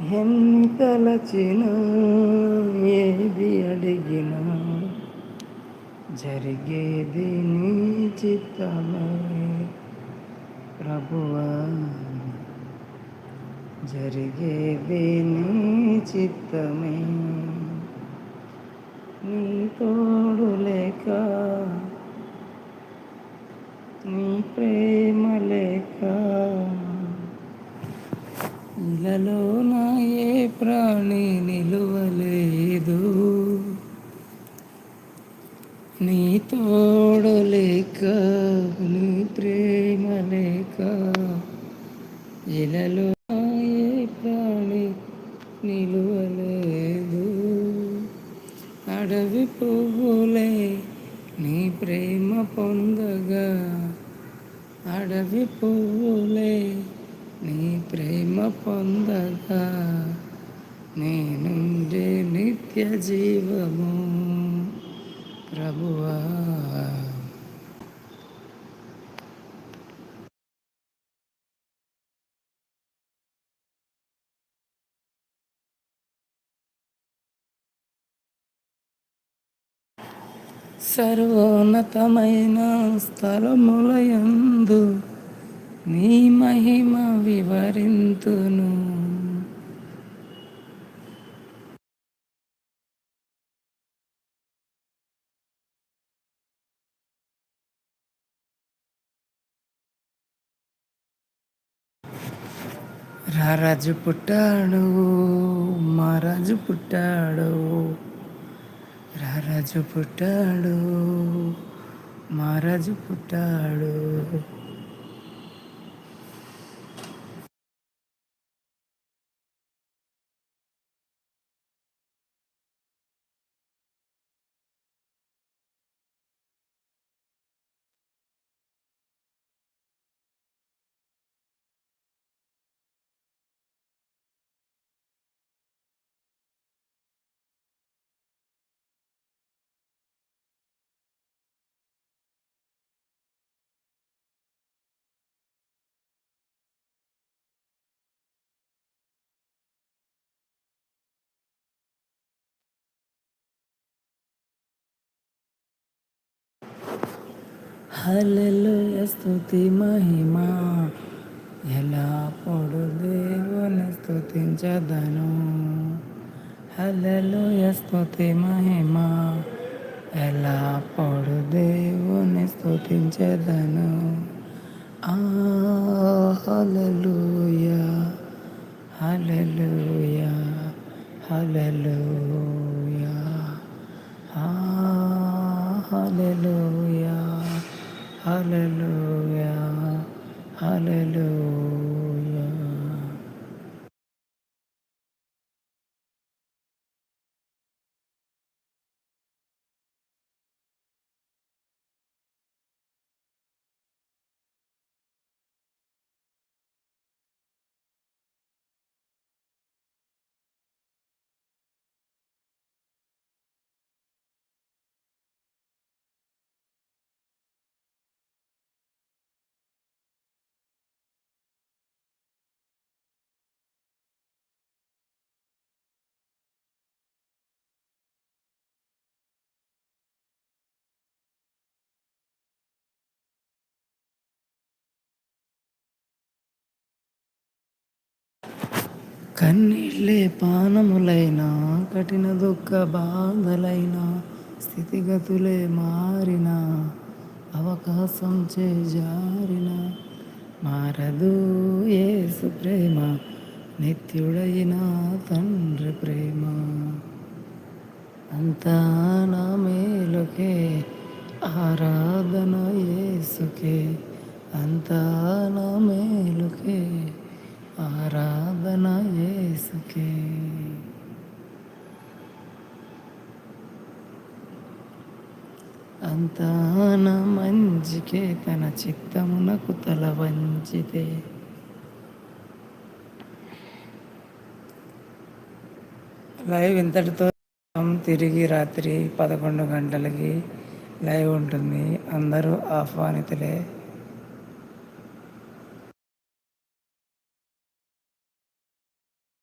ఎన్ని ఏది అడిగినా జరిగేది నీ చిత్తమే. ప్రభువా జరిగేది నీ చిత్తమే. నీ తోడు లేక నీ ప్రేమ లేక ఇలలో ప్రాణి నిలువలేదు. నీ తోడు లేక నీ ప్రేమ లేక ఇలలో ఏ ప్రాణి నిలువలేదు. అడవి పువ్వులే నీ ప్రేమ పొందగా అడవి పువ్వులే నీ ప్రేమ పొందగా. నేనుండే నిత్య జీవము ప్రభువా. సర్వోన్నతమైన స్థలములయందు నీ మహిమ వివరింతును. రారాజు పుట్టాడు మహారాజు పుట్టాడు. రారాజు పుట్టాడు మహారాజు పుట్టాడు. హల్లెలూయ స్తుతి మహిమా. ఎలా పొడు దేవుని స్తుతించదను? హల్లెలూయ స్తుతి మహిమా. ఎలా పొడు దేవుని స్తుతించదను? ఆ హల్లెలూయ హల్లెలూయ హల్లెలూయ ఆ హల్లెలూయ హల్లెలూయా హల్లెలూయా కన్నీళ్ళే పానములైనా కఠిన దుఃఖ బాధలైనా స్థితిగతులే మారిన అవకాశం చేజారిన మారదు ఏసు ప్రేమ నిత్యుడైన తండ్రి ప్రేమ. అంతా నా మేలుకే ఆరాధన ఏసుకే అంతా నా మేలుకే ఆరాధన తాన నా మంచికే తన చిత్తమునకు తల వంచితే. లైవ్ ఇంతటితో తిరిగి రాత్రి పదకొండు గంటలకి లైవ్ ఉంటుంది. అందరూ ఆహ్వానితులే.